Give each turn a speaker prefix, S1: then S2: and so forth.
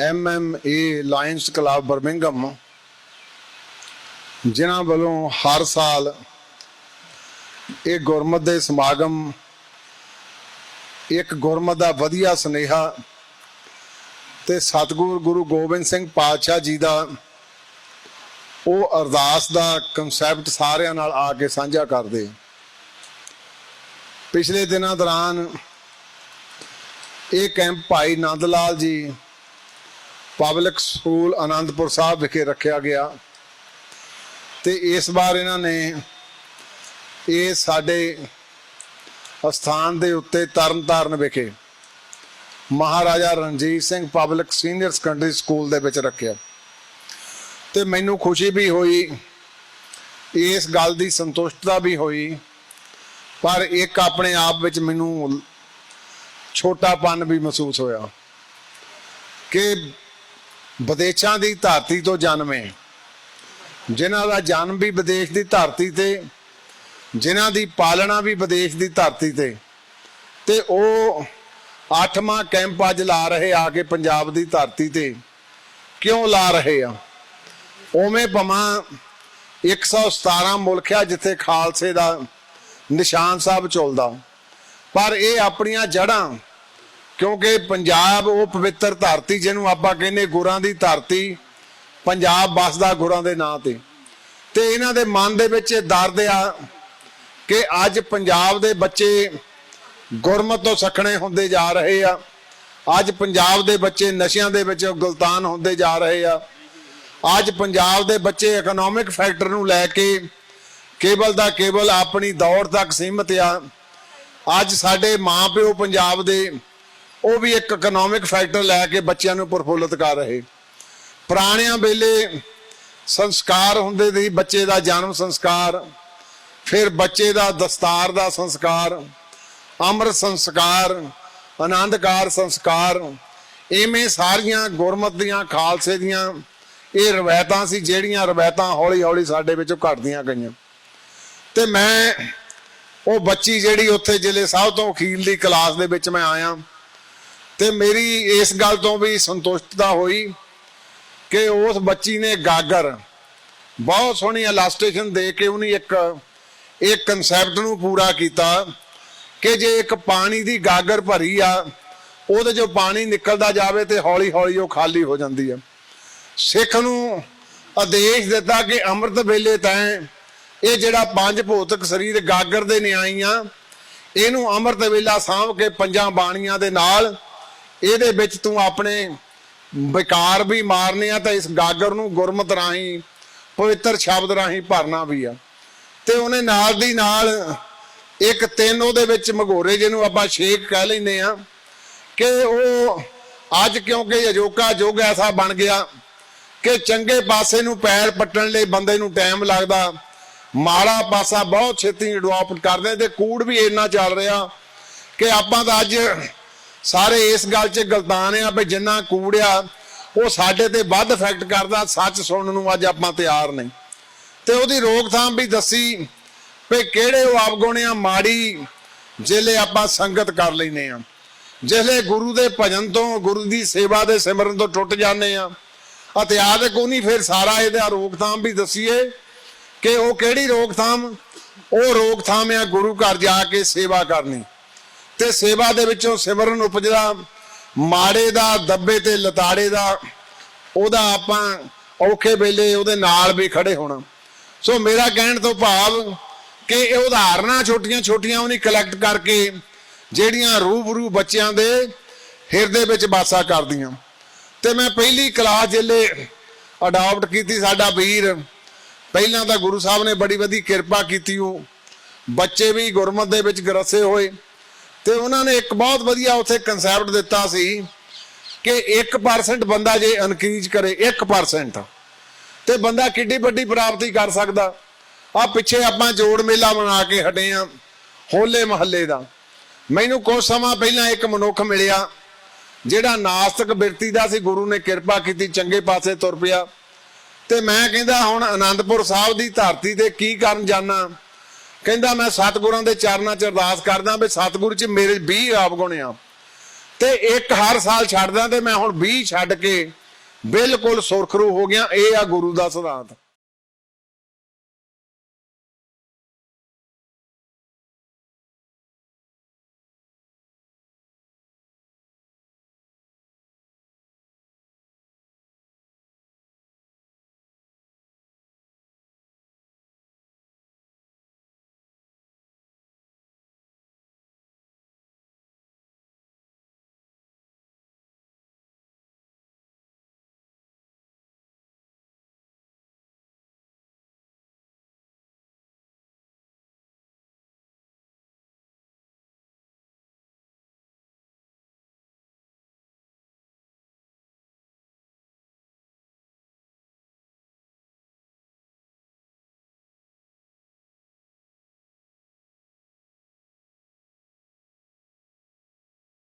S1: MMA lions club Birmingham ਜਿਨ੍ਹਾਂ ਵੱਲੋਂ ਹਰ ਸਾਲ ਇਹ ਗੁਰਮਤ ਦੇ ਸਮਾਗਮ, ਇੱਕ ਗੁਰਮਤ ਦਾ ਵਧੀਆ ਸੁਨੇਹਾ ਤੇ ਸਤਿਗੁਰ ਗੁਰੂ ਗੋਬਿੰਦ ਸਿੰਘ ਪਾਤਸ਼ਾਹ ਜੀ ਦਾ, ਉਹ ਅਰਦਾਸ ਦਾ ਕਨਸੈਪਟ ਸਾਰਿਆਂ ਨਾਲ ਆ ਕੇ ਸਾਂਝਾ ਕਰਦੇ। ਪਿਛਲੇ ਦਿਨਾਂ ਦੌਰਾਨ ਇਹ camp Bhai Nand Lal ji public school Anandpur Sahib ਵਿਖੇ ਰੱਖਿਆ ਗਿਆ। ਤੇ ਇਸ ਵਾਰ ਇਹਨਾਂ ਨੇ ਇਹ ਸਾਡੇ ਅਸਥਾਨ ਦੇ ਉੱਤੇ ਤਰਨਤਾਰਨ ਵਿਖੇ Maharaja Ranjit Singh public senior secondary school ਦੇ ਵਿੱਚ ਰੱਖਿਆ। ਤੇ ਮੈਨੂੰ ਖੁਸ਼ੀ ਵੀ ਹੋਈ, ਇਸ ਗੱਲ ਦੀ ਸੰਤੁਸ਼ਟਤਾ ਵੀ ਹੋਈ, ਪਰ ਇੱਕ ਆਪਣੇ ਆਪ ਵਿੱਚ ਮੈਨੂੰ ਛੋਟਾਪਨ ਵੀ ਮਹਿਸੂਸ ਹੋਇਆ ਕਿ ਵਿਦੇਸ਼ਾਂ ਦੀ ਧਰਤੀ ਤੋਂ ਜਨਮੇ। ਜਿਨ੍ਹਾਂ ਦਾ ਜਨਮ ਵੀ ਵਿਦੇਸ਼ ਦੀ ਧਰਤੀ ਤੇ, ਜਿਨ੍ਹਾਂ ਦੀ ਪਾਲਣਾ ਵੀ ਵਿਦੇਸ਼ ਦੀ ਧਰਤੀ ਤੇ। ਤੇ ਉਹ ਅੱਠਵਾਂ ਕੈਂਪ ਅੱਜ ਲਾ ਰਹੇ ਆ ਕੇ ਪੰਜਾਬ ਦੀ ਧਰਤੀ ਤੇ। ਕਿਉਂ ਲਾ ਰਹੇ ਆ? ਉਵੇਂ ਭਵਾਂ 117 ਮੁਲਕ ਆ ਜਿੱਥੇ ਖਾਲਸੇ ਦਾ ਨਿਸ਼ਾਨ ਸਾਹਿਬ ਚੁਲਦਾ। ਪਰ ਇਹ ਆਪਣੀਆਂ ਜੜਾਂ ਕਿਉਂਕਿ ਪੰਜਾਬ ਉਹ ਪਵਿੱਤਰ ਧਰਤੀ ਜਿਹਨੂੰ ਆਪਾਂ ਕਹਿੰਦੇ ਗੁਰਾਂ ਦੀ ਧਰਤੀ, ਪੰਜਾਬ ਬਸਦਾ ਗੁਰਾਂ ਦੇ ਨਾਂ ਤੇ। ਤੇ ਇਹਨਾਂ ਦੇ ਮਨ ਦੇ ਵਿੱਚ ਇਹ ਦਰਦ ਆ ਕਿ ਅੱਜ ਪੰਜਾਬ ਦੇ ਬੱਚੇ ਗੁਰਮਤ ਤੋਂ ਸਖਣੇ ਹੁੰਦੇ ਜਾ ਰਹੇ ਆ। ਅੱਜ ਪੰਜਾਬ ਦੇ ਬੱਚੇ ਨਸ਼ਿਆਂ ਦੇ ਵਿੱਚ ਗੁਲਤਾਨ ਹੁੰਦੇ ਜਾ ਰਹੇ ਆ। ਅੱਜ ਪੰਜਾਬ ਦੇ ਬੱਚੇ ਇਕਨੋਮਿਕ ਫੈਕਟਰ ਨੂੰ ਲੈ ਕੇ ਕੇਵਲ ਦਾ ਕੇਵਲ ਆਪਣੀ ਦੌੜ ਤੱਕ ਸੀਮਤ ਆ। ਅੱਜ ਸਾਡੇ ਮਾਪਿਓ ਪੰਜਾਬ ਦੇ ਉਹ ਵੀ ਇੱਕ ਇਕਨੋਮਿਕ ਫੈਕਟਰ ਲੈ ਕੇ ਬੱਚਿਆਂ ਨੂੰ ਪ੍ਰਫੁੱਲਤ ਕਰ ਰਹੇ। ਪੁਰਾਣਿਆਂ ਵੇਲੇ ਸੰਸਕਾਰ ਹੁੰਦੇ ਸੀ, ਬੱਚੇ ਦਾ ਜਨਮ ਸੰਸਕਾਰ, ਫਿਰ ਬੱਚੇ ਦਾ ਦਸਤਾਰ ਦਾ ਸੰਸਕਾਰ, ਅੰਮ੍ਰਿਤ ਸੰਸਕਾਰ, ਆਨੰਦਕਾਰ ਸੰਸਕਾਰ, ਇਵੇਂ ਸਾਰੀਆਂ ਗੁਰਮਤ ਦੀਆਂ, ਖਾਲਸੇ ਦੀਆਂ ਇਹ ਰਵਾਇਤਾਂ ਸੀ, ਜਿਹੜੀਆਂ ਰਵਾਇਤਾਂ ਹੌਲੀ ਹੌਲੀ ਸਾਡੇ ਵਿੱਚੋਂ ਘਟਦੀਆਂ ਗਈਆਂ। ਤੇ ਮੈਂ, ਉਹ ਬੱਚੀ ਜਿਹੜੀ ਉੱਥੇ ਜ਼ਿਲ੍ਹੇ ਸਭ ਤੋਂ ਅਖੀਲ ਦੀ ਕਲਾਸ ਦੇ ਵਿੱਚ ਮੈਂ ਆਇਆ ਤੇ ਮੇਰੀ ਇਸ ਗੱਲ ਤੋਂ ਵੀ ਸੰਤੁਸ਼ਟਤਾ ਹੋਈ ਕਿ ਉਸ ਬੱਚੀ ਨੇ ਗਾਗਰ ਬਹੁਤ ਸੋਹਣੀ ਇਲਾਸਟ੍ਰੇਸ਼ਨ ਦੇ ਕੇ ਉਹਨੇ ਇੱਕ ਇਹ ਕਨਸੈਪਟ ਨੂੰ ਪੂਰਾ ਕੀਤਾ ਕਿ ਜੇ ਇੱਕ ਪਾਣੀ ਦੀ ਗਾਗਰ ਭਰੀ ਆ, ਉਹਦੇ ਜੋ ਪਾਣੀ ਨਿਕਲਦਾ ਜਾਵੇ ਤੇ ਹੌਲੀ ਹੌਲੀ ਉਹ ਖਾਲੀ ਹੋ ਜਾਂਦੀ ਆ। ਸਿੱਖ ਨੂੰ ਆਦੇਸ਼ ਦਿੱਤਾ ਕਿ ਅੰਮ੍ਰਿਤ ਵੇਲੇ ਤੈਂ ਇਹ ਜਿਹੜਾ ਪੰਜ ਭੌਤਿਕ ਸਰੀਰ ਗਾਗਰ ਦੇ ਨਿਆਈ ਆ, ਇਹਨੂੰ ਅੰਮ੍ਰਿਤ ਵੇਲਾ ਸਾਂਭ ਕੇ ਪੰਜਾਂ ਬਾਣੀਆਂ ਦੇ ਨਾਲ ਇਹਦੇ ਵਿੱਚ ਤੂੰ ਆਪਣੇ ਵਿਕਾਰ ਵੀ ਮਾਰਨੇ ਆ ਤਾਂ ਇਸ ਗਾਗਰ ਨੂੰ ਗੁਰਮਤ ਰਾਹੀਂ, ਪਵਿੱਤਰ ਸ਼ਬਦ ਰਾਹੀਂ ਭਰਨਾ ਵੀ ਆ। ਤੇ ਉਹਨੇ ਨਾਲ ਦੀ ਨਾਲ ਇੱਕ ਤਿੰਨ ਉਹਦੇ ਵਿੱਚ ਮਗੋਰੇ ਜਿਹਨੂੰ ਆਪਾਂ ਛੇਕ ਕਹਿ ਲੈਨੇ ਆ ਕਿ ਉਹ ਅੱਜ ਕਿਉਂਕਿ ਅਜੋਕਾ ਯੁੱਗ ਐਸਾ ਬਣ ਗਿਆ ਕਿ ਚੰਗੇ ਪਾਸੇ ਨੂੰ ਪੈਰ ਪੱਟਣ ਲਈ ਬੰਦੇ ਨੂੰ ਟਾਈਮ ਲੱਗਦਾ, ਮਾੜਾ ਪਾਸਾ ਬਹੁਤ ਛੇਤੀ ਅਡਾਪਟ ਕਰਦੇ ਤੇ ਕੂੜ ਵੀ ਇੰਨਾ ਚੱਲ ਰਿਹਾ ਕਿ ਆਪਾਂ ਤਾਂ ਅੱਜ ਸਾਰੇ ਇਸ ਗੱਲ 'ਚ ਗਲਤਾਨ ਆ ਵੀ ਜਿੰਨਾ ਕੂੜ ਉਹ ਸਾਡੇ ਤੇ ਵੱਧ ਇਫੈਕਟ ਕਰਦਾ, ਸੱਚ ਸੁਣਨ ਨੂੰ ਅੱਜ ਆਪਾਂ ਤਿਆਰ ਨਹੀਂ। ਤੇ ਉਹਦੀ ਰੋਕਥਾਮ ਵੀ ਦੱਸੀ ਵੀ ਕਿਹੜੇ ਉਹ ਆਪਗੁਣ ਮਾੜੀ ਜਿਹੜੇ ਆਪਾਂ ਸੰਗਤ ਕਰ ਲੈਨੇ ਆ। ਜਿਹੜੇ ਗੁਰੂ ਦੇ ਭਜਨ ਤੋਂ, ਗੁਰੂ ਦੀ ਸੇਵਾ ਦੇ ਸਿਮਰਨ ਤੋਂ ਟੁੱਟ ਜਾਂਦੇ ਆ। ਅਤੇ ਆਦਿਕ ਉਹਨੀ ਫਿਰ ਸਾਰਾ ਇਹਦਾ ਰੋਕਥਾਮ ਵੀ ਦਸੀਏ ਕਿ ਉਹ ਕਿਹੜੀ ਰੋਕਥਾਮ? ਉਹ ਰੋਕਥਾਮ ਆ ਗੁਰੂ ਘਰ ਜਾ ਕੇ ਸੇਵਾ ਕਰਨੀ। ਤੇ ਸੇਵਾ ਦੇ ਵਿੱਚੋਂ ਸਿਮਰਨ ਉਪਜਦਾ, ਮਾੜੇ ਦਾ, ਦੱਬੇ ਤੇ ਲਤਾੜੇ ਦਾ, ਉਹਦਾ ਆਪਾਂ ਔਖੇ ਵੇਲੇ ਉਹਦੇ ਨਾਲ ਵੀ ਖੜੇ ਹੋਣਾ। ਸੋ ਮੇਰਾ ਕਹਿਣ ਤੋਂ ਭਾਵ ਕਿ ਇਹ ਉਦਾਹਰਨਾਂ ਛੋਟੀਆਂ ਛੋਟੀਆਂ ਉਹਨੇ ਕਲੈਕਟ ਕਰਕੇ ਜਿਹੜੀਆਂ ਰੂਬਰੂ ਬੱਚਿਆਂ ਦੇ ਹਿਰਦੇ ਵਿੱਚ ਵਾਸਾ ਕਰਦੀਆਂ। ਤੇ ਮੈਂ ਪਹਿਲੀ ਕਲਾਸ ਜੇਲੇ ਅਡਾਪਟ ਕੀਤੀ ਸਾਡਾ ਵੀਰ। ਪਹਿਲਾਂ ਤਾਂ ਗੁਰੂ ਸਾਹਿਬ ਨੇ ਬੜੀ ਵਧੀ ਕਿਰਪਾ ਕੀਤੀ ਉਹ। ਬੱਚੇ ਵੀ ਗੁਰਮਤ ਦੇ ਵਿੱਚ ਗਰਸੇ ਹੋਏ। ਤੇ ਉਹਨਾਂ ਨੇ ਇੱਕ ਬਹੁਤ ਵਧੀਆ ਉੱਥੇ ਕਨਸੈਪਟ ਦਿੱਤਾ ਸੀ ਕਿ 1% ਬੰਦਾ ਜੇ ਇਨਕਰੀਜ਼ ਕਰੇ 1% ਤੇ ਬੰਦਾ ਕਿੱਡੀ ਵੱਡੀ ਪ੍ਰਾਪਤੀ ਕਰ ਸਕਦਾ। ਆ ਪਿੱਛੇ ਆਪਾਂ ਜੋੜ ਮੇਲਾ ਬਣਾ ਕੇ ਹਟੇ ਆ, ਹੋਲੇ ਮਹੱਲੇ ਦਾ। ਮੈਨੂੰ ਕੁਝ ਸਮਾਂ ਪਹਿਲਾਂ ਇੱਕ ਮਨੁੱਖ ਮਿਲਿਆ, ਜਿਹੜਾ ਨਾਸਤਕ ਬਿਰਤੀ ਦਾ ਸੀ, ਗੁਰੂ ਨੇ ਕਿਰਪਾ ਕੀਤੀ, ਚੰਗੇ ਪਾਸੇ ਤੁਰ ਪਿਆ। ਤੇ ਮੈਂ ਕਹਿੰਦਾ, ਹੁਣ ਆਨੰਦਪੁਰ ਸਾਹਿਬ ਦੀ ਧਰਤੀ ਤੇ ਕੀ ਕਰਨ ਜਾਣਾ ਕਹਿੰਦਾ ਮੈਂ ਸਤਿਗੁਰਾਂ ਦੇ ਚਰਨਾਂ 'ਚ ਅਰਦਾਸ ਕਰਦਾ ਵੀ ਸਤਿਗੁਰੂ 'ਚ ਮੇਰੇ 20 ਆਪ ਗੁਣ ਆ ਤੇ ਇੱਕ ਹਰ ਸਾਲ ਛੱਡਦਾ ਤੇ ਮੈਂ ਹੁਣ 20 ਛੱਡ ਕੇ ਬਿਲਕੁਲ ਸੁਰਖਰੂ ਹੋ ਗਿਆ। ਇਹ ਆ ਗੁਰੂ ਦਾ ਸਿਧਾਂਤ।